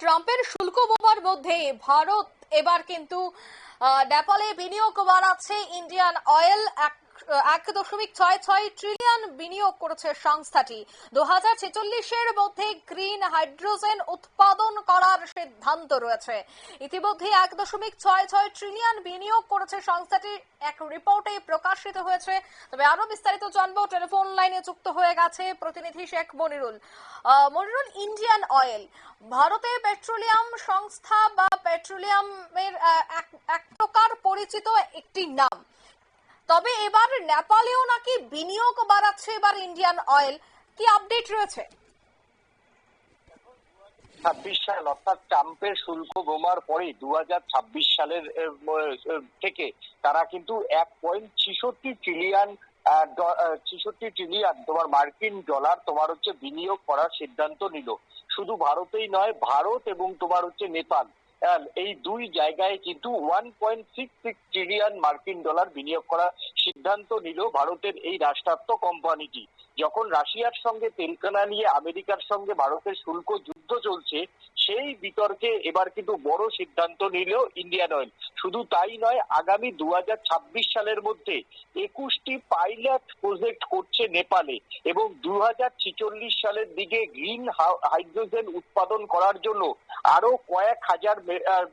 ট্রাম্পের শুল্ক বোমার মধ্যে ভারত এবার কিন্তু নেপালে বিনিয়োগ বাড়াচ্ছে ইন্ডিয়ান অয়েল এক এক দশমিক ছয় ছয় ট্রিলিয়ন বিনিয়োগ করেছে সংস্থাটি। দু হাজার ছেচল্লিশের মধ্যে গ্রিন হাইড্রোজেন উৎপাদন করার সিদ্ধান্ত রয়েছে। ইতিমধ্যে এক দশমিক ছয় ছয় ট্রিলিয়ন বিনিয়োগ করেছে সংস্থাটি এক রিপোর্টে প্রকাশিত হয়েছে। তবে আরও বিস্তারিত জানব। টেলিফোন লাইনে যুক্ত হয়ে গেছে প্রতিনিধি শেখ মনিরুল। মনিরুল, ইন্ডিয়ান অয়েল, ভারতে পেট্রোলিয়াম সংস্থা বা পেট্রোলিয়ামের এক প্রকার পরিচিত একটি নাম। তবে এবার নেপালেও নাকি বিনিয়োগ বাড়াচ্ছে এবার ইন্ডিয়ান অয়েল। কি আপডেট রয়েছে? ছাব্বিশ সাল, অর্থাৎ ট্রাম্পের শুল্ক বোমার পরে দু সালের থেকে তারা কিন্তু এক পয়েন্ট ছিষট্টি ট্রিলিয়ন ছিষট্টি ট্রিলিয়ন তোমার মার্কিন ডলার তোমার হচ্ছে বিনিয়োগ করার সিদ্ধান্ত নিল। শুধু ভারতেই নয়, ভারত এবং তোমার হচ্ছে নেপাল। এই দুই জায়গায় কিন্তু one point six six trillion মার্কিন ডলার বিনিয়োগ করার সিদ্ধান্ত নিল ভারতের এই রাষ্ট্রায়ত্ত কোম্পানিটি। যখন রাশিয়ার সঙ্গে তেলকানা নিয়ে আমেরিকার সঙ্গে ভারতের শুল্ক যুদ্ধ চলছে, সেই বিতর্কে এবার কিন্তু বড় সিদ্ধান্ত নিল ইন্ডিয়ান অয়েল। শুধু তাই নয়, আগামী দু হাজার ছাব্বিশ সালের মধ্যে একুশটি পাইলট প্রজেক্ট করছে নেপালে এবং দু হাজার ছেচল্লিশ সালের দিকে গ্রিন হাইড্রোজেন উৎপাদন করার জন্য আরও কয়েক হাজার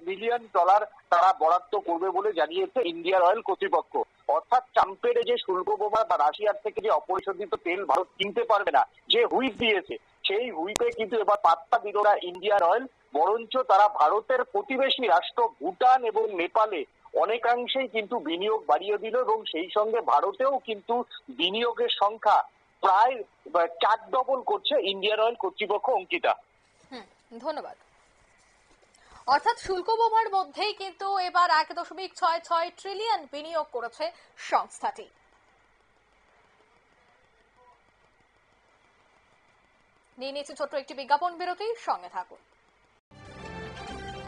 মিলিয়ন ডলার তারা বরাদ্দ করবে বলে জানিয়েছে ইন্ডিয়ান অয়েল কর্তৃপক্ষ। অর্থাৎ ট্রাম্পের যে শুল্ক বোমা বা রাশিয়ার থেকে যে অপরিশোধিত তেল ভারত কিনতে পারবে না, যে হুইপ দিয়েছে, সেই হুইপে কিন্তু এবার পাত্তা দিল না ইন্ডিয়ান অয়েল বরঞ্চ তারা ভারতের প্রতিবেশী রাষ্ট্র ভুটান এবং নেপালে অনেকাংশেই কিন্তু বিনিয়োগ বাড়িয়ে দিল এবং সেই সঙ্গে ভারতেও কিন্তু বিনিয়োগের সংখ্যা প্রায় চার ডবল করছে ইন্ডিয়ান অয়েল কর্তৃপক্ষ অঙ্কিতা। ধন্যবাদ। অর্থাৎ শুল্ক বোমার মধ্যেই কিন্তু এবার এক দশমিক ছয় ছয় ট্রিলিয়ন বিনিয়োগ করেছে সংস্থাটি। নিয়ে নিয়েছে ছোট্ট একটি বিজ্ঞাপন বিরতি, সঙ্গে থাকুন।